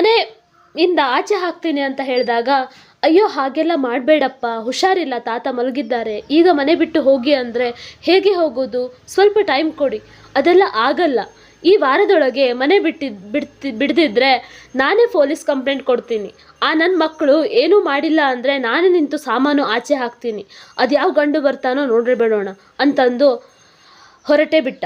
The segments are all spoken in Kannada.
ಮನೆಯಿಂದ ಆಚೆ ಹಾಕ್ತೀನಿ ಅಂತ ಹೇಳಿದಾಗ, ಅಯ್ಯೋ, ಹಾಗೆಲ್ಲ ಮಾಡಬೇಡಪ್ಪ, ಹುಷಾರಿಲ್ಲ, ತಾತ ಮಲಗಿದ್ದಾರೆ. ಈಗ ಮನೆ ಬಿಟ್ಟು ಹೋಗಿ ಅಂದರೆ ಹೇಗೆ ಹೋಗೋದು? ಸ್ವಲ್ಪ ಟೈಮ್ ಕೊಡಿ. ಅದೆಲ್ಲ ಆಗಲ್ಲ. ಈ ವಾರದೊಳಗೆ ಮನೆ ಬಿಟ್ಟಿದ್ ಬಿಡ್ತಿ, ಬಿಡ್ದಿದ್ರೆ ನಾನೇ ಪೊಲೀಸ್ ಕಂಪ್ಲೇಂಟ್ ಕೊಡ್ತೀನಿ. ಆ ನನ್ನ ಮಕ್ಕಳು ಏನೂ ಮಾಡಿಲ್ಲ ಅಂದರೆ ನಾನೇ ನಿಂತು ಸಾಮಾನು ಆಚೆ ಹಾಕ್ತೀನಿ. ಅದು ಯಾವ ಗಂಡು ಬರ್ತಾನೋ ನೋಡ್ರಿ ಬಿಡೋಣ, ಅಂತಂದು ಹೊರಟೇ ಬಿಟ್ಟ.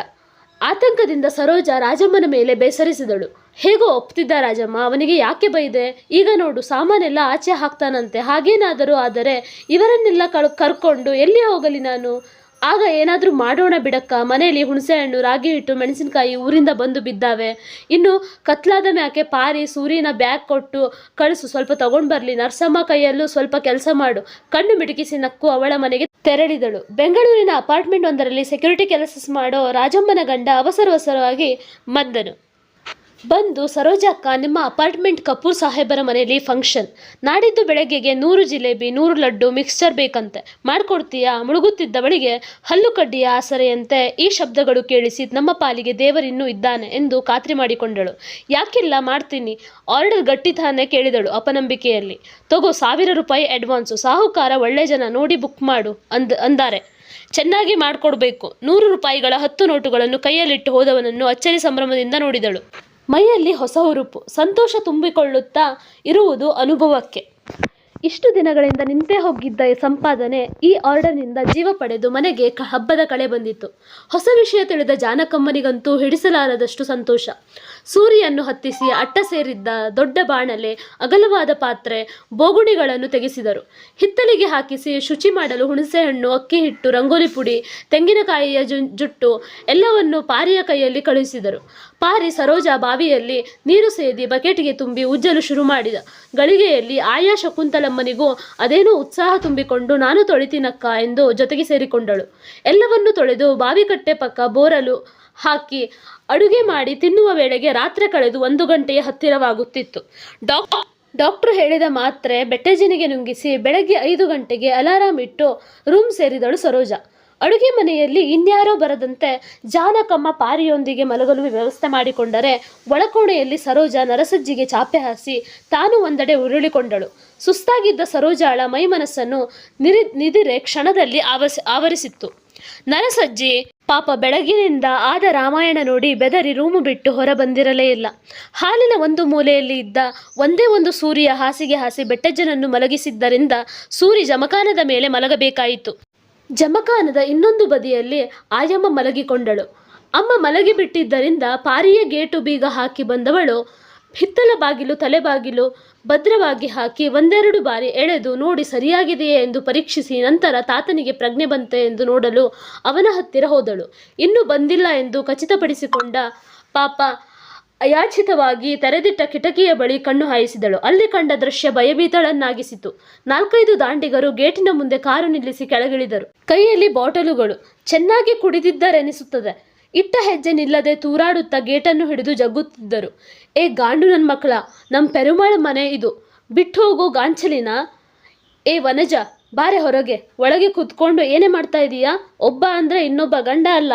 ಆತಂಕದಿಂದ ಸರೋಜ ರಾಜಮ್ಮನ ಮೇಲೆ ಬೇಸರಿಸಿದಳು. ಹೇಗೋ ಒಪ್ತಿದ್ದ ರಾಜಮ್ಮ, ಅವನಿಗೆ ಯಾಕೆ ಬೈದೆ ಈಗ ನೋಡು, ಸಾಮಾನೆಲ್ಲ ಆಚೆ ಹಾಕ್ತಾನಂತೆ, ಹಾಗೇನಾದರೂ ಆದರೆ ಇವರನ್ನೆಲ್ಲ ಕಳ್, ಕರ್ಕೊಂಡು ಎಲ್ಲಿ ಹೋಗಲಿ ನಾನು? ಆಗ ಏನಾದರೂ ಮಾಡೋಣ ಬಿಡಕ್ಕ, ಮನೆಯಲ್ಲಿ ಹುಣಸೆಹಣ್ಣು ರಾಗಿ ಹಿಟ್ಟು, ಮೆಣಸಿನಕಾಯಿ ಊರಿಂದ ಬಂದು ಬಿದ್ದಾವೆ. ಇನ್ನು ಕತ್ಲಾದ ಮ್ಯಾಕೆ ಪಾರಿ ಸೂರ್ಯನ ಬ್ಯಾಗ್ ಕೊಟ್ಟು ಕಳಿಸು, ಸ್ವಲ್ಪ ತಗೊಂಡು ಬರಲಿ, ನರ್ಸಮ್ಮ ಕೈಯಲ್ಲೂ ಸ್ವಲ್ಪ ಕೆಲಸ ಮಾಡು. ಕಣ್ಣು ಮಿಟುಕಿಸಿ ನಕ್ಕು, ಅವಳ ಮನೆಗೆ ತೆರಳಿದಳು. ಬೆಂಗಳೂರಿನ ಅಪಾರ್ಟ್ಮೆಂಟ್ ಒಂದರಲ್ಲಿ ಸೆಕ್ಯೂರಿಟಿ ಕೆಲಸ ಮಾಡೋ ರಾಜಮ್ಮನ ಗಂಡ ಅವಸರವಸರವಾಗಿ ಬಂದನು. ಬಂದು ಸರೋಜಕ್ಕ ನಿಮ್ಮ ಅಪಾರ್ಟ್ಮೆಂಟ್ ಕಪೂರ್ ಸಾಹೇಬರ ಮನೆಯಲ್ಲಿ ಫಂಕ್ಷನ್ ನಾಡಿದ್ದು ಬೆಳಗ್ಗೆಗೆ ನೂರು ಜಿಲೇಬಿ, ನೂರು ಲಡ್ಡು ಮಿಕ್ಸ್ಚರ್ ಬೇಕಂತೆ. ಮಾಡ್ಕೊಡ್ತೀಯಾ? ಮುಳುಗುತ್ತಿದ್ದವಳಿಗೆ ಹಲ್ಲು ಕಡ್ಡಿಯ ಆಸರೆಯಂತೆ ಈ ಶಬ್ದಗಳು ಕೇಳಿಸಿ ನಮ್ಮ ಪಾಲಿಗೆ ದೇವರಿನ್ನೂ ಇದ್ದಾನೆ ಎಂದು ಖಾತ್ರಿ ಮಾಡಿಕೊಂಡಳು. ಯಾಕಿಲ್ಲ, ಮಾಡ್ತೀನಿ. ಆರ್ಡರ್ ಗಟ್ಟಿ ತಾನೇ ಕೇಳಿದಳು ಅಪನಂಬಿಕೆಯಲ್ಲಿ. ತಗೋ ಸಾವಿರ ರೂಪಾಯಿ ಅಡ್ವಾನ್ಸು ಸಾಹುಕಾರ ಒಳ್ಳೆ ಜನ ನೋಡಿ ಬುಕ್ ಮಾಡು ಅಂದ್, ಅಂದಾರೆ. ಚೆನ್ನಾಗಿ ಮಾಡಿಕೊಡ್ಬೇಕು. ನೂರು ರೂಪಾಯಿಗಳ ಹತ್ತು ನೋಟುಗಳನ್ನು ಕೈಯಲ್ಲಿಟ್ಟು ಹೋದವನನ್ನು ಅಚ್ಚರಿ ಸಂಭ್ರಮದಿಂದ ನೋಡಿದಳು. ಮೈಯಲ್ಲಿ ಹೊಸ ಹುರುಪು, ಸಂತೋಷ ತುಂಬಿಕೊಳ್ಳುತ್ತಾ ಇರುವುದು ಅನುಭವಕ್ಕೆ. ಇಷ್ಟು ದಿನಗಳಿಂದ ನಿಂತೇ ಹೋಗಿದ್ದ ಈ ಸಂಪಾದನೆ ಈ ಆರ್ಡರ್ನಿಂದ ಜೀವ ಪಡೆದು ಮನೆಗೆ ಹಬ್ಬದ ಕಳೆ ಬಂದಿತ್ತು. ಹೊಸ ವಿಷಯ ತಿಳಿದ ಜಾನಕಮ್ಮನಿಗಂತೂ ಹಿಡಿಸಲಾರದಷ್ಟು ಸಂತೋಷ. ಸೂರಿಯನ್ನು ಹತ್ತಿಸಿ ಅಟ್ಟ ಸೇರಿದ್ದ ದೊಡ್ಡ ಬಾಣಲೆ ಅಗಲವಾದ ಪಾತ್ರೆ, ಬೋಗುಣಿಗಳನ್ನು ತೆಗೆಸಿದರು. ಹಿತ್ತಲಿಗೆ ಹಾಕಿಸಿ ಶುಚಿ ಮಾಡಲು ಹುಣಸೆಹಣ್ಣು, ಅಕ್ಕಿ ಹಿಟ್ಟು, ರಂಗೋಲಿ ಪುಡಿ, ತೆಂಗಿನಕಾಯಿಯ ಜುಟ್ಟು ಎಲ್ಲವನ್ನು ಪಾರಿಯ ಕೈಯಲ್ಲಿ ಕಳುಹಿಸಿದರು. ಪಾರಿ ಸರೋಜಾ ಬಾವಿಯಲ್ಲಿ ನೀರು ಸೇದಿ ಬಕೆಟ್ಗೆ ತುಂಬಿ ಉಜ್ಜಲು ಶುರು ಮಾಡಿದ. ಗಳಿಗೆಯಲ್ಲಿ ಆಯಾ ಶಕುಂತಲಮ್ಮನಿಗೂ ಅದೇನೋ ಉತ್ಸಾಹ ತುಂಬಿಕೊಂಡು ನಾನು ತೊಳಿತೀನಕ್ಕ ಎಂದು ಜೊತೆಗೆ ಸೇರಿಕೊಂಡಳು. ಎಲ್ಲವನ್ನೂ ತೊಳೆದು ಬಾವಿಕಟ್ಟೆ ಪಕ್ಕ ಬೋರಲು ಹಾಕಿ ಅಡುಗೆ ಮಾಡಿ ತಿನ್ನುವ ವೇಳೆಗೆ ರಾತ್ರಿ ಕಳೆದು ಒಂದು ಗಂಟೆಯ ಹತ್ತಿರವಾಗುತ್ತಿತ್ತು. ಡಾಕ್, ಡಾಕ್ಟ್ರು ಹೇಳಿದ ಮಾತ್ರೆ ಬೆಟ್ಟಜಿನಿಗೆ ನುಂಗಿಸಿ ಬೆಳಗ್ಗೆ ಐದು ಗಂಟೆಗೆ ಅಲಾರಾಮ್ ಇಟ್ಟು ರೂಮ್ ಸೇರಿದಳು ಸರೋಜ. ಅಡುಗೆ ಮನೆಯಲ್ಲಿ ಇನ್ಯಾರೋ ಬರದಂತೆ ಜಾನಕಮ್ಮ ಪಾರಿಯೊಂದಿಗೆ ಮಲಗಲು ವ್ಯವಸ್ಥೆ ಮಾಡಿಕೊಂಡರೆ ಒಳಕೋಣೆಯಲ್ಲಿ ಸರೋಜ ನರಸಜ್ಜಿಗೆ ಚಾಪೆ ಹಾಸಿ ತಾನು ಒಂದೆಡೆ ಉರುಳಿಕೊಂಡಳು. ಸುಸ್ತಾಗಿದ್ದ ಸರೋಜಾಳ ಮೈಮನಸ್ಸನ್ನು ನಿರಿ, ನಿದಿರೆ ಕ್ಷಣದಲ್ಲಿ ಆವರಿಸಿ ಆವರಿಸಿತ್ತು. ನರಸಜ್ಜಿ ಪಾಪ ಬೆಳಗಿನಿಂದ ಆದ ರಾಮಾಯಣ ನೋಡಿ ಬೆದರಿ ರೂಮು ಬಿಟ್ಟು ಹೊರ ಬಂದಿರಲೇ ಇಲ್ಲ. ಹಾಲಿನ ಒಂದು ಮೂಲೆಯಲ್ಲಿ ಇದ್ದ ಒಂದೇ ಒಂದು ಸೂರಿಯ ಹಾಸಿಗೆ ಹಾಸಿ ಬೆಟ್ಟಜ್ಜನನ್ನು ಮಲಗಿಸಿದ್ದರಿಂದ ಸೂರಿ ಜಮಖಾನದ ಮೇಲೆ ಮಲಗಬೇಕಾಯಿತು. ಜಮಖಾನದ ಇನ್ನೊಂದು ಬದಿಯಲ್ಲಿ ಆಯಮ್ಮ ಮಲಗಿಕೊಂಡಳು. ಅಮ್ಮ ಮಲಗಿಬಿಟ್ಟಿದ್ದರಿಂದ ಪಾರಿಯ ಗೇಟು ಬೀಗ ಹಾಕಿ ಬಂದವಳು. ಹಿತ್ತಲ ಬಾಗಿಲು ತಲೆಬಾಗಿಲು ಭದ್ರವಾಗಿ ಹಾಕಿ ಒಂದೆರಡು ಬಾರಿ ಎಳೆದು ನೋಡಿ ಸರಿಯಾಗಿದೆಯೇ ಎಂದು ಪರೀಕ್ಷಿಸಿ ನಂತರ ತಾತನಿಗೆ ಪ್ರಜ್ಞೆ ಬಂತೆ ಎಂದು ನೋಡಲು ಅವನ ಹತ್ತಿರ ಹೋದಳು. ಇನ್ನೂ ಬಂದಿಲ್ಲ ಎಂದು ಖಚಿತಪಡಿಸಿಕೊಂಡ ಪಾಪ ಅಯಾಚಿತವಾಗಿ ತೆರೆದಿಟ್ಟ ಕಿಟಕಿಯ ಬಳಿ ಕಣ್ಣು ಹಾಯಿಸಿದಳು. ಅಲ್ಲಿ ಕಂಡ ದೃಶ್ಯ ಭಯಭೀತಳನ್ನಾಗಿಸಿತು. ನಾಲ್ಕೈದು ದಾಂಡಿಗರು ಗೇಟಿನ ಮುಂದೆ ಕಾರು ನಿಲ್ಲಿಸಿ ಕೆಳಗಿಳಿದರು. ಕೈಯಲ್ಲಿ ಬಾಟಲುಗಳು. ಚೆನ್ನಾಗಿ ಕುಡಿದಿದ್ದರೆನಿಸುತ್ತದೆ. ಇಟ್ಟ ಹೆಜ್ಜೆ ನಿಲ್ಲದೆ ತೂರಾಡುತ್ತಾ ಗೇಟನ್ನು ಹಿಡಿದು ಜಗ್ಗುತ್ತಿದ್ದರು. ಏ ಗಾಂಡು ನನ್ನ ಮಕ್ಕಳ ನಮ್ಮ ಪೆರುಮಾಳ ಮನೆ ಇದು. ಬಿಟ್ಟು ಹೋಗೋ ಗಾಂಚಲಿನ. ಏ ವನಜ, ಬಾರೆ ಹೊರಗೆ. ಒಳಗೆ ಕುತ್ಕೊಂಡು ಏನೇ ಮಾಡ್ತಾ ಇದೀಯಾ? ಒಬ್ಬ ಅಂದ್ರೆ ಇನ್ನೊಬ್ಬ ಗಂಡ ಅಲ್ಲ.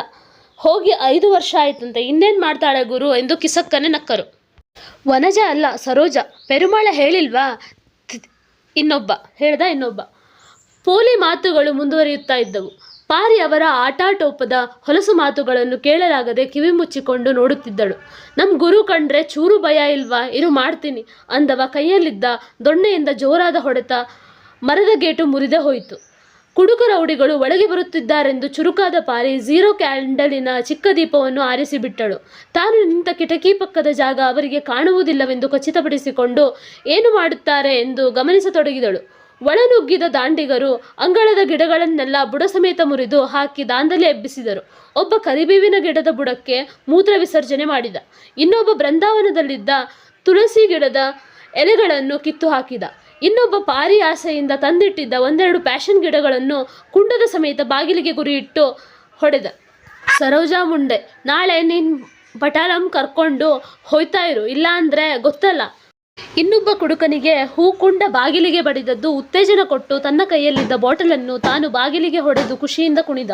ಹೋಗಿ ಐದು ವರ್ಷ ಆಯ್ತಂತೆ, ಇನ್ನೇನು ಮಾಡ್ತಾಳೆ ಗುರು ಎಂದು ಕಿಸಕ್ಕನೆ ನಕ್ಕರು. ವನಜ ಅಲ್ಲ, ಸರೋಜ, ಪೆರುಮಾಳ ಹೇಳಿಲ್ವಾ? ಇನ್ನೊಬ್ಬ, ಹೇಳ್ದ ಇನ್ನೊಬ್ಬ. ಪೋಲಿ ಮಾತುಗಳು ಮುಂದುವರಿಯುತ್ತಾ ಇದ್ದವು. ಪಾರಿ ಅವರ ಆಟಾಟೋಪದ ಹೊಲಸು ಮಾತುಗಳನ್ನು ಕೇಳಲಾಗದೆ ಕಿವಿ ಮುಚ್ಚಿಕೊಂಡು ನೋಡುತ್ತಿದ್ದಳು. ನಮ್ಮ ಗುರು ಕಂಡ್ರೆ ಚೂರು ಭಯ ಇಲ್ವಾ? ಇರು ಮಾಡ್ತೀನಿ, ಅಂದವ ಕೈಯಲ್ಲಿದ್ದ ದೊಣ್ಣೆಯಿಂದ ಜೋರಾದ ಹೊಡೆತ ಮರದ ಗೇಟು ಮುರಿದೇ ಹೋಯಿತು. ಕುಡುಕ ರೌಡಿಗಳು ಒಳಗೆ ಬರುತ್ತಿದ್ದಾರೆಂದು ಚುರುಕಾದ ಪಾರಿ ಝೀರೋ ಕ್ಯಾಂಡಲಿನ ಚಿಕ್ಕ ದೀಪವನ್ನು ಆರಿಸಿಬಿಟ್ಟಳು. ತಾನು ನಿಂತ ಕಿಟಕಿ ಪಕ್ಕದ ಜಾಗ ಅವರಿಗೆ ಕಾಣುವುದಿಲ್ಲವೆಂದು ಖಚಿತಪಡಿಸಿಕೊಂಡು ಏನು ಮಾಡುತ್ತಾರೆ ಎಂದು ಗಮನಿಸತೊಡಗಿದಳು. ಒಳನುಗ್ಗಿದ ದಾಂಡಿಗರು ಅಂಗಳದ ಗಿಡಗಳನ್ನೆಲ್ಲ ಬುಡ ಸಮೇತ ಮುರಿದು ಹಾಕಿ ದಾಂಧಲೆ ಎಬ್ಬಿಸಿದರು. ಒಬ್ಬ ಕರಿಬೇವಿನ ಗಿಡದ ಬುಡಕ್ಕೆ ಮೂತ್ರ ವಿಸರ್ಜನೆ ಮಾಡಿದ. ಇನ್ನೊಬ್ಬ ಬೃಂದಾವನದಲ್ಲಿದ್ದ ತುಳಸಿ ಗಿಡದ ಎಲೆಗಳನ್ನು ಕಿತ್ತು ಹಾಕಿದ. ಇನ್ನೊಬ್ಬ ಪಾರಿ ಆಸೆಯಿಂದ ತಂದಿಟ್ಟಿದ್ದ ಒಂದೆರಡು ಪ್ಯಾಷನ್ ಗಿಡಗಳನ್ನು ಕುಂಡದ ಸಮೇತ ಬಾಗಿಲಿಗೆ ಗುರಿಯಿಟ್ಟು ಹೊಡೆದ. ಸರೋಜಾ ಮುಂಡೆ ನಾಳೆ ನಿನ್ ಪಟಾಲಂ ಕರ್ಕೊಂಡು ಹೋಯ್ತಾ ಇರು ಇಲ್ಲ ಅಂದ್ರೆ ಗೊತ್ತಲ್ಲ. ಇನ್ನೊಬ್ಬ ಕುಡುಕನಿಗೆ ಹೂಕುಂಡ ಬಾಗಿಲಿಗೆ ಬಡಿದದ್ದು ಉತ್ತೇಜನ ಕೊಟ್ಟು ತನ್ನ ಕೈಯಲ್ಲಿದ್ದ ಬಾಟಲನ್ನು ತಾನು ಬಾಗಿಲಿಗೆ ಹೊಡೆದು ಖುಷಿಯಿಂದ ಕುಣಿದ.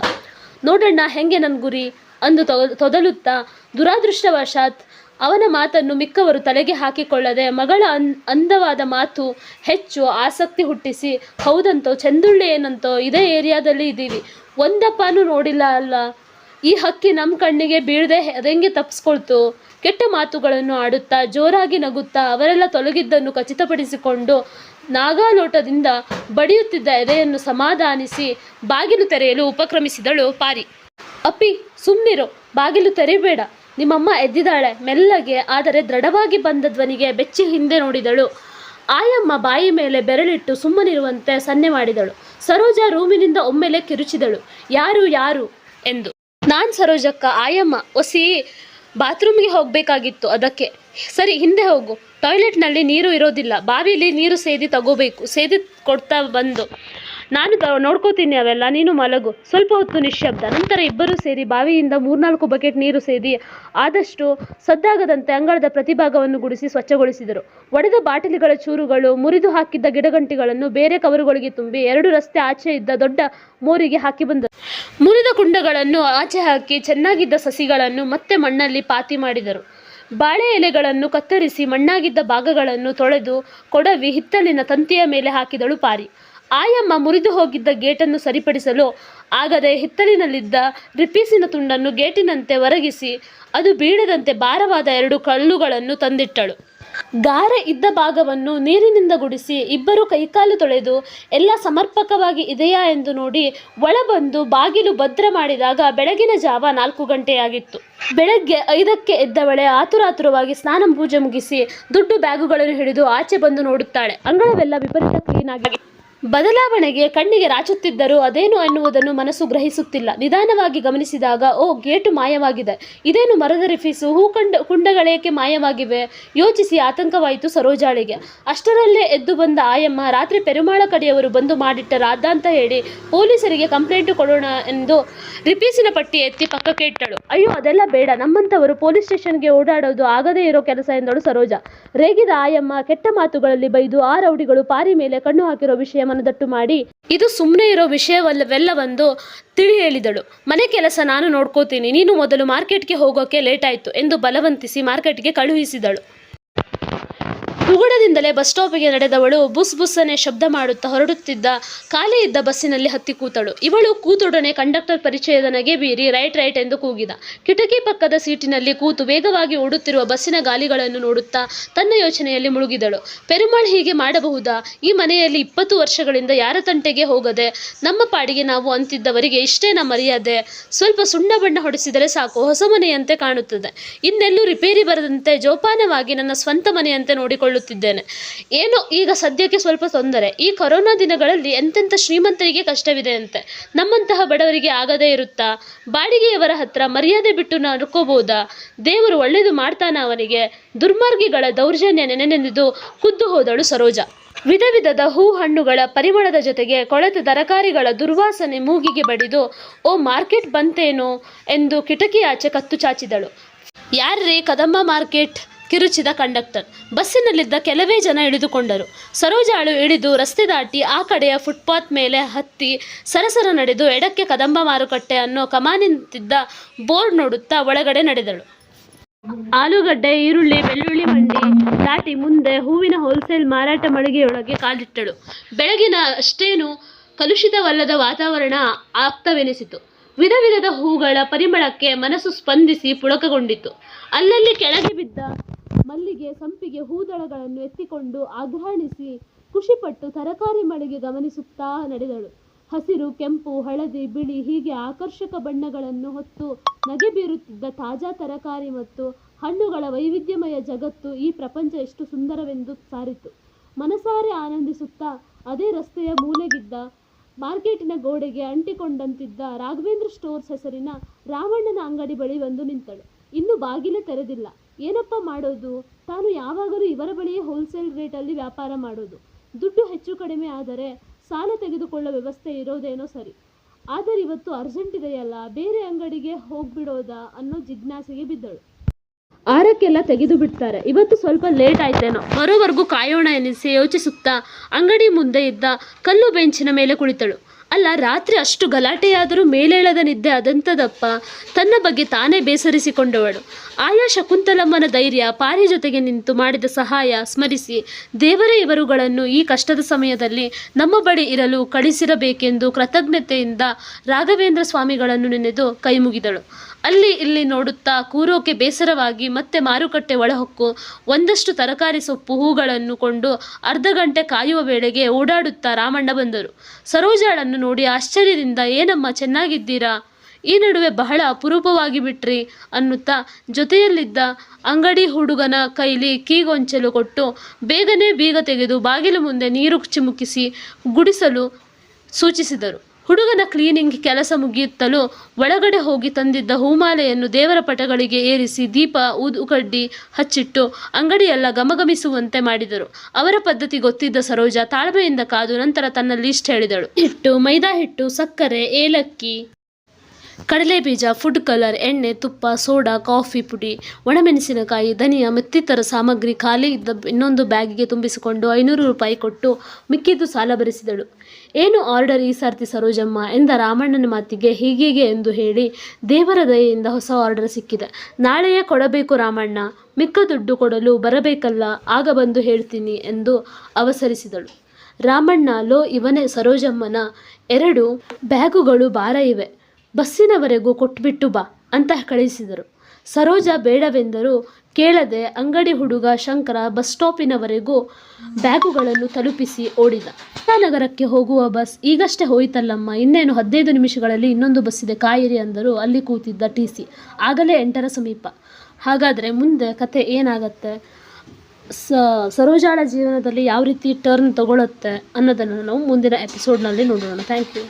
ನೋಡಣ್ಣ, ಹೆಂಗೆ ನನ್ನ ಗುರಿ? ಅಂದು ತೊದಲುತ್ತಾ ದುರಾದೃಷ್ಟವಶಾತ್ ಅವನ ಮಾತನ್ನು ಮಿಕ್ಕವರು ತಲೆಗೆ ಹಾಕಿಕೊಳ್ಳದೆ ಮಗಳ ಅನ್, ಅಂದವಾದ ಮಾತು ಹೆಚ್ಚು ಆಸಕ್ತಿ ಹುಟ್ಟಿಸಿ, ಹೌದಂತೋ, ಚಂದುಳ್ಳಿ ಏನಂತೋ, ಇದೇ ಏರಿಯಾದಲ್ಲಿ ಇದ್ದೀವಿ. ಒಂದಪ್ಪನೂ ನೋಡಿಲ್ಲ ಅಲ್ಲ. ಈ ಹಕ್ಕಿ ನಮ್ಮ ಕಣ್ಣಿಗೆ ಬೀಳದೆ ಅದೆಂಗೆ ತಪ್ಪಿಸ್ಕೊಳ್ತು ಕೆಟ್ಟ ಮಾತುಗಳನ್ನು ಆಡುತ್ತಾ, ಜೋರಾಗಿ ನಗುತ್ತಾ, ಅವರೆಲ್ಲ ತೊಲಗಿದ್ದನ್ನು ಖಚಿತಪಡಿಸಿಕೊಂಡು ನಾಗಾಲೋಟದಿಂದ ಬಡಿಯುತ್ತಿದ್ದ ಎದೆಯನ್ನು ಸಮಾಧಾನಿಸಿ ಬಾಗಿಲು ತೆರೆಯಲು ಉಪಕ್ರಮಿಸಿದಳು ಪಾರಿ. ಅಪ್ಪಿ ಸುಮ್ಮನಿರು ಬಾಗಿಲು ತೆರಿಬೇಡ ನಿಮ್ಮಮ್ಮ ಎದ್ದಿದ್ದಾಳೆ. ಮೆಲ್ಲಗೆ, ಆದರೆ ದೃಢವಾಗಿ ಬಂದ ಧ್ವನಿಗೆ ಬೆಚ್ಚಿ ಹಿಂದೆ ನೋಡಿದಳು. ಆಯಮ್ಮ ಬಾಯಿ ಮೇಲೆ ಬೆರಳಿಟ್ಟು ಸುಮ್ಮನಿರುವಂತೆ ಸನ್ನೆ ಮಾಡಿದಳು. ಸರೋಜ ರೂಮಿನಿಂದ ಒಮ್ಮೆಲೆ ಕಿರುಚಿದಳು. ಯಾರು ಯಾರು? ಎಂದು. ನಾನ್ ಸರೋಜಕ್ಕ, ಆಯಮ್ಮ. ಒಸಿ, ಬಾತ್ರೂಮ್ಗೆ ಹೋಗಬೇಕಾಗಿತ್ತು ಅದಕ್ಕೆ. ಸರಿ, ಹಿಂದೆ ಹೋಗು. ಟಾಯ್ಲೆಟ್ನಲ್ಲಿ ನೀರು ಇರೋದಿಲ್ಲ. ಬಾವಿಲಿ ನೀರು ಸೇದಿ ತಗೋಬೇಕು. ಸೇದಿ ಕೊಡ್ತಾ ಬಂದು. ನಾನು ನೋಡ್ಕೋತೀನಿ ಅವೆಲ್ಲ, ನೀನು ಮಲಗು. ಸ್ವಲ್ಪ ಹೊತ್ತು ನಿಶ್ಶಬ್ದ ನಂತರ ಇಬ್ಬರೂ ಸೇರಿ ಬಾವಿಯಿಂದ ಮೂರ್ನಾಲ್ಕು ಬಕೆಟ್ ನೀರು ಸೇದಿ ಆದಷ್ಟು ಸದ್ದಾಗದಂತೆ ಅಂಗಳದ ಪ್ರತಿಭಾಗವನ್ನು ಗುಡಿಸಿ ಸ್ವಚ್ಛಗೊಳಿಸಿದರು. ಒಡೆದ ಬಾಟಲಿಗಳ ಚೂರುಗಳು, ಮುರಿದು ಹಾಕಿದ್ದ ಗಿಡಗಂಟಿಗಳನ್ನು ಬೇರೆ ಕವರುಗಳಿಗೆ ತುಂಬಿ ಎರಡು ರಸ್ತೆ ಆಚೆ ಇದ್ದ ದೊಡ್ಡ ಮೋರಿಗೆ ಹಾಕಿ ಬಂದರು. ಮುರಿದ ಕುಂಡಗಳನ್ನು ಆಚೆ ಹಾಕಿ ಚೆನ್ನಾಗಿದ್ದ ಸಸಿಗಳನ್ನು ಮತ್ತೆ ಮಣ್ಣಲ್ಲಿ ಪಾತಿ ಮಾಡಿದರು. ಬಾಳೆ ಎಲೆಗಳನ್ನು ಕತ್ತರಿಸಿ ಮಣ್ಣಾಗಿದ್ದ ಭಾಗಗಳನ್ನು ತೊಳೆದು ಕೊಡವಿ ಹಿತ್ತಲಿನ ತಂತಿಯ ಮೇಲೆ ಹಾಕಿದಳು ಪಾರಿ. ಆಯಮ್ಮ ಮುರಿದು ಹೋಗಿದ್ದ ಗೇಟನ್ನು ಸರಿಪಡಿಸಲು ಆಗದೆ ಹಿತ್ತಲಿನಲ್ಲಿದ್ದ ರಿಪೀಸಿನ ತುಂಡನ್ನು ಗೇಟಿನಂತೆ ಒರಗಿಸಿ, ಅದು ಬೀಳದಂತೆ ಭಾರವಾದ ಎರಡು ಕಲ್ಲುಗಳನ್ನು ತಂದಿಟ್ಟಳು. ಗಾರೆ ಇದ್ದ ಭಾಗವನ್ನು ನೀರಿನಿಂದ ಗುಡಿಸಿ ಇಬ್ಬರು ಕೈಕಾಲು ತೊಳೆದು ಎಲ್ಲ ಸಮರ್ಪಕವಾಗಿ ಇದೆಯಾ ಎಂದು ನೋಡಿ ಒಳಬಂದು ಬಾಗಿಲು ಭದ್ರ ಮಾಡಿದಾಗ ಬೆಳಗಿನ ಜಾವ ನಾಲ್ಕು ಗಂಟೆಯಾಗಿತ್ತು. ಬೆಳಗ್ಗೆ ಐದಕ್ಕೆ ಎದ್ದವಳೆ ಆತುರಾತುರವಾಗಿ ಸ್ನಾನ ಪೂಜೆ ಮುಗಿಸಿ ದುಡ್ಡು ಬ್ಯಾಗುಗಳನ್ನು ಹಿಡಿದು ಆಚೆ ಬಂದು ನೋಡುತ್ತಾಳೆ. ಅಂಗಳವೆಲ್ಲ ವಿಪರೀತ ಕ್ಲೀನ್ ಆಗಿ ಬದಲಾವಣೆಗೆ ಕಣ್ಣಿಗೆ ರಾಚುತ್ತಿದ್ದರೂ ಅದೇನು ಅನ್ನುವುದನ್ನು ಮನಸ್ಸು ಗ್ರಹಿಸುತ್ತಿಲ್ಲ. ನಿಧಾನವಾಗಿ ಗಮನಿಸಿದಾಗ, ಓ, ಗೇಟು ಮಾಯವಾಗಿದೆ. ಇದೇನು ಮರದ ರಿಫಿಸು ಹೂ ಕಂಡ, ಕುಂಡಗಳೇಕೆ ಮಾಯವಾಗಿವೆ? ಯೋಚಿಸಿ ಆತಂಕವಾಯಿತು ಸರೋಜಾಳಿಗೆ. ಅಷ್ಟರಲ್ಲೇ ಎದ್ದು ಬಂದ ಆಯಮ್ಮ, ರಾತ್ರಿ ಪೆರುಮಾಳ ಕಡೆಯವರು ಬಂದು ಮಾಡಿಟ್ಟ ರಾದ್ದಾಂತ ಹೇಳಿ ಪೊಲೀಸರಿಗೆ ಕಂಪ್ಲೇಂಟ್ ಕೊಡೋಣ ಎಂದು ರಿಪೀಸಿನ ಪಟ್ಟಿ ಎತ್ತಿ ಪಕ್ಕಕ್ಕೆ ಇಟ್ಟಳು. ಅಯ್ಯೋ, ಅದೆಲ್ಲ ಬೇಡ. ನಮ್ಮಂಥವರು ಪೊಲೀಸ್ ಸ್ಟೇಷನ್ಗೆ ಓಡಾಡೋದು ಆಗದೇ ಇರೋ ಕೆಲಸ ಎಂದಳು ಸರೋಜ. ರೇಗಿದ ಆಯಮ್ಮ ಕೆಟ್ಟ ಮಾತುಗಳಲ್ಲಿ ಬೈದು ಆ ರೌಡಿಗಳು ಪಾರಿ ಮೇಲೆ ಕಣ್ಣು ಹಾಕಿರೋ ವಿಷಯ ಮನದಟ್ಟು ಮಾಡಿ. ಇದು ಸುಮ್ಮನೆ ಇರೋ ವಿಷಯವಲ್ಲವೆಲ್ಲವೆಂದು ತಿಳಿ ಹೇಳಿದಳು. ಮನೆ ಕೆಲಸ ನಾನು ನೋಡ್ಕೋತೀನಿ. ನೀನು ಮೊದಲು ಮಾರ್ಕೆಟ್ಗೆ ಹೋಗೋಕೆ ಲೇಟ್ ಆಯಿತು ಎಂದು ಬಲವಂತಿಸಿ ಮಾರ್ಕೆಟ್ಗೆ ಕಳುಹಿಸಿದಳು. ಉಗುಡದಿಂದಲೇ ಬಸ್ ಸ್ಟಾಪಿಗೆ ನಡೆದವಳು ಬುಸ್ ಬುಸ್ಸನೆ ಶಬ್ದ ಮಾಡುತ್ತಾ ಹೊರಡುತ್ತಿದ್ದ ಖಾಲಿ ಇದ್ದ ಬಸ್ಸಿನಲ್ಲಿ ಹತ್ತಿ ಕೂತಳು. ಇವಳು ಕೂತೊಡನೆ ಕಂಡಕ್ಟರ್ ಪರಿಚಯದ ನಗೆ ಬೀರಿ ರೈಟ್ ರೈಟ್ ಎಂದು ಕೂಗಿದ. ಕಿಟಕಿ ಪಕ್ಕದ ಸೀಟಿನಲ್ಲಿ ಕೂತು ವೇಗವಾಗಿ ಓಡುತ್ತಿರುವ ಬಸ್ಸಿನ ಗಾಲಿಗಳನ್ನು ನೋಡುತ್ತಾ ತನ್ನ ಯೋಚನೆಯಲ್ಲಿ ಮುಳುಗಿದಳು. ಪೆರುಮಾಳ್ ಹೀಗೆ ಮಾಡಬಹುದಾ? ಈ ಮನೆಯಲ್ಲಿ ಇಪ್ಪತ್ತು ವರ್ಷಗಳಿಂದ ಯಾರ ತಂಟೆಗೆ ಹೋಗದೆ ನಮ್ಮ ಪಾಡಿಗೆ ನಾವು ಅಂತಿದ್ದವರಿಗೆ ಇಷ್ಟೇನ ಮರ್ಯಾದೆ. ಸ್ವಲ್ಪ ಸುಣ್ಣ ಬಣ್ಣ ಹೊಡೆಸಿದರೆ ಸಾಕು, ಹೊಸ ಮನೆಯಂತೆ ಕಾಣುತ್ತದೆ. ಇನ್ನೆಲ್ಲೂ ರಿಪೇರಿ ಬರದಂತೆ ಜೋಪಾನವಾಗಿ ನನ್ನ ಸ್ವಂತ ಮನೆಯಂತೆ ನೋಡಿಕೊಳ್ಳುತ್ತಿದ್ದೇನೆ ಏನು, ಈಗ ಸದ್ಯಕ್ಕೆ ಸ್ವಲ್ಪ ತೊಂದರೆ. ಈ ಕೊರೋನಾ ದಿನಗಳಲ್ಲಿ ಎಂತೆಂಥ ಶ್ರೀಮಂತರಿಗೆ ಕಷ್ಟವಿದೆ ಅಂತೆ ನಮ್ಮಂತಹ ಬಡವರಿಗೆ ಆಗದೇ ಇರುತ್ತಾ? ಬಾಡಿಗೆಯವರ ಹತ್ರ ಮರ್ಯಾದೆ ಬಿಟ್ಟು ನಡ್ಕೋಬಹುದಾ ದೇವರು ಒಳ್ಳೆಯದು ಮಾಡ್ತಾನ ಅವನಿಗೆ. ದುರ್ಮಾರ್ಗಿಗಳ ದೌರ್ಜನ್ಯ ನೆನೆನೆಂದು ಕುದ್ದು ಹೋದಳು ಸರೋಜ. ವಿಧ ವಿಧದ ಹೂ ಹಣ್ಣುಗಳ ಪರಿಮಳದ ಜೊತೆಗೆ ಕೊಳೆತ ತರಕಾರಿಗಳ ದುರ್ವಾಸನೆ ಮೂಗಿಗೆ ಬಡಿದು, ಓ, ಮಾರ್ಕೆಟ್ ಬಂತೇನೋ? ಎಂದು ಕಿಟಕಿ ಆಚೆ ಕತ್ತು ಚಾಚಿದಳು. ಯಾರ್ರೀ ಕದಂಬ ಮಾರ್ಕೆಟ್? ಕಿರುಚಿದ ಕಂಡಕ್ಟರ್. ಬಸ್ಸಿನಲ್ಲಿದ್ದ ಕೆಲವೇ ಜನ ಇಳಿದುಕೊಂಡರು. ಸರೋಜಾಳು ಇಳಿದು ರಸ್ತೆ ದಾಟಿ ಆ ಕಡೆಯ ಫುಟ್ಪಾತ್ ಮೇಲೆ ಹತ್ತಿ ಸರಸರ ನಡೆದು ಎಡಕ್ಕೆ ಕದಂಬ ಮಾರುಕಟ್ಟೆ ಅನ್ನೋ ಕಮಾನಿಂತಿದ್ದ ಬೋರ್ಡ್ ನೋಡುತ್ತಾ ಒಳಗಡೆ ನಡೆದಳು. ಆಲೂಗಡ್ಡೆ, ಈರುಳ್ಳಿ, ಬೆಳ್ಳುಳ್ಳಿ ಮಂಡಿ ದಾಟಿ ಮುಂದೆ ಹೂವಿನ ಹೋಲ್ಸೇಲ್ ಮಾರಾಟ ಮಳಿಗೆಯೊಳಗೆ ಕಾಲಿಟ್ಟಳು. ಬೆಳಗಿನ ಅಷ್ಟೇನು ಕಲುಷಿತವಲ್ಲದ ವಾತಾವರಣ ಆಪ್ತವೆನಿಸಿತು. ವಿಧ ವಿಧದ ಹೂಗಳ ಪರಿಮಳಕ್ಕೆ ಮನಸ್ಸು ಸ್ಪಂದಿಸಿ ಪುಳಕಗೊಂಡಿತು ಅಲ್ಲಲ್ಲಿ ಕೆಳಗೆ ಬಿದ್ದ ಮಲ್ಲಿಗೆ ಸಂಪಿಗೆ ಹೂದಳಗಳನ್ನು ಎತ್ತಿಕೊಂಡು ಆಘ್ರಾಣಿಸಿ ಖುಷಿಪಟ್ಟು ತರಕಾರಿ ಮಳಿಗೆ ಗಮನಿಸುತ್ತಾ ನಡೆದಳು. ಹಸಿರು, ಕೆಂಪು, ಹಳದಿ, ಬಿಳಿ ಹೀಗೆ ಆಕರ್ಷಕ ಬಣ್ಣಗಳನ್ನು ಹೊತ್ತು ನಗೆ ಬೀರುತ್ತಿದ್ದ ತಾಜಾ ತರಕಾರಿ ಮತ್ತು ಹಣ್ಣುಗಳ ವೈವಿಧ್ಯಮಯ ಜಗತ್ತು ಈ ಪ್ರಪಂಚ ಎಷ್ಟು ಸುಂದರವೆಂದು ಸಾರಿತು. ಮನಸಾರೆ ಆನಂದಿಸುತ್ತಾ ಅದೇ ರಸ್ತೆಯ ಮೂಲೆಗಿದ್ದ ಮಾರ್ಕೆಟಿನ ಗೋಡೆಗೆ ಅಂಟಿಕೊಂಡಂತಿದ್ದ ರಾಘವೇಂದ್ರ ಸ್ಟೋರ್ಸ್ ಹೆಸರಿನ ರಾಮಣ್ಣನ ಅಂಗಡಿ ಬಳಿ ಬಂದು ನಿಂತಳು. ಇನ್ನು ಬಾಗಿಲು ತೆರೆದಿಲ್ಲ. ಏನಪ್ಪ ಮಾಡೋದು? ತಾನು ಯಾವಾಗಲೂ ಇವರ ಬಳಿಯೇ ಹೋಲ್ಸೇಲ್ ರೇಟಲ್ಲಿ ವ್ಯಾಪಾರ ಮಾಡೋದು. ದುಡ್ಡು ಹೆಚ್ಚು ಕಡಿಮೆ ಆದರೆ ಸಾಲ ತೆಗೆದುಕೊಳ್ಳೋ ವ್ಯವಸ್ಥೆ ಇರೋದೇನೋ ಸರಿ. ಆದರೆ ಇವತ್ತು ಅರ್ಜೆಂಟ್ ಇದೆಯಲ್ಲ, ಬೇರೆ ಅಂಗಡಿಗೆ ಹೋಗ್ಬಿಡೋದಾ ಅನ್ನೋ ಜಿಜ್ಞಾಸೆಗೆ ಬಿದ್ದಳು. ಆರಕ್ಕೆಲ್ಲ ತೆಗೆದು ಬಿಡ್ತಾರೆ. ಇವತ್ತು ಸ್ವಲ್ಪ ಲೇಟ್ ಆಯ್ತೇನೋ. ಬರೋವರೆಗೂ ಕಾಯೋಣ ಎನಿಸಿ ಯೋಚಿಸುತ್ತಾ ಅಂಗಡಿ ಮುಂದೆ ಇದ್ದ ಕಲ್ಲು ಬೆಂಚಿನ ಮೇಲೆ ಕುಳಿತಳು. ಅಲ್ಲ, ರಾತ್ರಿ ಅಷ್ಟು ಗಲಾಟೆಯಾದರೂ ಮೇಲೇಳದ ನಿದ್ದೆ ಅದಂತದಪ್ಪ? ತನ್ನ ಬಗ್ಗೆ ತಾನೇ ಬೇಸರಿಸಿಕೊಂಡವಳು. ಆಯಾ ಶಕುಂತಲಮ್ಮನ ಧೈರ್ಯ ಪಾರಿ ಜೊತೆಗೆ ನಿಂತು ಮಾಡಿದ ಸಹಾಯ ಸ್ಮರಿಸಿ, ದೇವರ ಇವರುಗಳನ್ನು ಈ ಕಷ್ಟದ ಸಮಯದಲ್ಲಿ ನಮ್ಮ ಬಳಿ ಇರಲು ಕಳಿಸಿರಬೇಕೆಂದು ಕೃತಜ್ಞತೆಯಿಂದ ರಾಘವೇಂದ್ರ ಸ್ವಾಮಿಗಳನ್ನು ನೆನೆದು ಕೈಮುಗಿದಳು. ಅಲ್ಲಿ ಇಲ್ಲಿ ನೋಡುತ್ತಾ ಕೂರೋಕೆ ಬೇಸರವಾಗಿ ಮತ್ತೆ ಮಾರುಕಟ್ಟೆ ಒಳಹೊಕ್ಕು ಒಂದಷ್ಟು ತರಕಾರಿ ಸೊಪ್ಪು ಹೂಗಳನ್ನು ಕೊಂಡು ಅರ್ಧ ಗಂಟೆ ಕಾಯುವ ವೇಳೆಗೆ ಓಡಾಡುತ್ತಾ ರಾಮಣ್ಣ ಬಂದರು. ಸರೋಜಾಳನ್ನು ನೋಡಿ ಆಶ್ಚರ್ಯದಿಂದ, ಏನಮ್ಮ, ಚೆನ್ನಾಗಿದ್ದೀರಾ? ಈ ನಡುವೆ ಬಹಳ ಅಪರೂಪವಾಗಿ ಬಿಟ್ರಿ ಅನ್ನುತ್ತಾ ಜೊತೆಯಲ್ಲಿದ್ದ ಅಂಗಡಿ ಹುಡುಗನ ಕೈಲಿ ಕೀಗೊಂಚಲು ಕೊಟ್ಟು ಬೇಗನೆ ಬೀಗ ತೆಗೆದು ಬಾಗಿಲು ಮುಂದೆ ನೀರು ಚಿಮುಕಿಸಿ ಗುಡಿಸಲು ಸೂಚಿಸಿದರು. ಹುಡುಗನ ಕ್ಲೀನಿಂಗ್ ಕೆಲಸ ಮುಗಿಯುತ್ತಲೂ ಒಳಗಡೆ ಹೋಗಿ ತಂದಿದ್ದ ಹೂಮಾಲೆಯನ್ನು ದೇವರ ಪಟಗಳಿಗೆ ಏರಿಸಿ ದೀಪ ಊದುಕಡ್ಡಿ ಹಚ್ಚಿಟ್ಟು ಅಂಗಡಿಯೆಲ್ಲ ಗಮಗಮಿಸುವಂತೆ ಮಾಡಿದರು. ಅವರ ಪದ್ಧತಿ ಗೊತ್ತಿದ್ದ ಸರೋಜ ತಾಳ್ಮೆಯಿಂದ ಕಾದು ನಂತರ ತನ್ನ ಲಿಸ್ಟ್ ಹೇಳಿದಳು. ಹಿಟ್ಟು, ಮೈದಾ ಹಿಟ್ಟು, ಸಕ್ಕರೆ, ಏಲಕ್ಕಿ ಕಡಲೆ ಬೀಜ ಫುಡ್ ಕಲರ್ ಎಣ್ಣೆ, ತುಪ್ಪ, ಸೋಡಾ ಕಾಫಿ ಪುಡಿ, ಒಣಮೆಣಸಿನಕಾಯಿ, ಧನಿಯಾ, ಮತ್ತಿತರ ಸಾಮಗ್ರಿ ಖಾಲಿ ಇದ್ದ ಇನ್ನೊಂದು ಬ್ಯಾಗಿಗೆ ತುಂಬಿಸಿಕೊಂಡು ಐನೂರು ರೂಪಾಯಿ ಕೊಟ್ಟು ಮಿಕ್ಕಿದ್ದು ಸಾಲ ಭರಿಸಿದಳು. ಏನು ಆರ್ಡರ್ ಈ ಸರ್ತಿ ಸರೋಜಮ್ಮ ಎಂದ ರಾಮಣ್ಣನ ಮಾತಿಗೆ ಹೀಗೀಗೆ ಎಂದು ಹೇಳಿ ದೇವರ ದಯೆಯಿಂದ ಹೊಸ ಆರ್ಡರ್ ಸಿಕ್ಕಿದೆ. ನಾಳೆಯೇ ಕೊಡಬೇಕು ರಾಮಣ್ಣ, ಮಿಕ್ಕ ದುಡ್ಡು ಕೊಡಲು ಬರಬೇಕಲ್ಲ, ಆಗ ಬಂದು ಹೇಳ್ತೀನಿ ಎಂದು ಅವಸರಿಸಿದಳು. ರಾಮಣ್ಣ, ಲೋ, ಇವನೇ ಸರೋಜಮ್ಮನ ಎರಡು ಬ್ಯಾಗುಗಳು ಭಾರ ಇವೆ, ಬಸ್ಸಿನವರೆಗೂ ಕೊಟ್ಬಿಟ್ಟು ಬಾ ಅಂತ ಕಳಿಸಿದರು. ಸರೋಜ ಬೇಡವೆಂದರೂ ಕೇಳದೆ ಅಂಗಡಿ ಹುಡುಗ ಶಂಕರ ಬಸ್ ಸ್ಟಾಪಿನವರೆಗೂ ಬ್ಯಾಗುಗಳನ್ನು ತಲುಪಿಸಿ ಓಡಿದ. ನಗರಕ್ಕೆ ಹೋಗುವ ಬಸ್ ಈಗಷ್ಟೇ ಹೋಯ್ತಲ್ಲಮ್ಮ. ಇನ್ನೇನು ಹದಿನೈದು ನಿಮಿಷಗಳಲ್ಲಿ ಇನ್ನೊಂದು ಬಸ್ ಇದೆ. ಕಾಯಿರಿ ಅಂದರು. ಅಲ್ಲಿ ಕೂತಿದ್ದ ಟಿ ಸಿ. ಆಗಲೇ ಎಂಟರ ಸಮೀಪ. ಹಾಗಾದರೆ ಮುಂದೆ ಕತೆ ಏನಾಗತ್ತೆ? ಸ, ಸರೋಜಾಳ ಜೀವನದಲ್ಲಿ ಯಾವ ರೀತಿ ಟರ್ನ್ ತಗೊಳ್ಳುತ್ತೆ ಅನ್ನೋದನ್ನು ನಾವು ಮುಂದಿನ ಎಪಿಸೋಡ್ನಲ್ಲಿ ನೋಡೋಣ. Thank you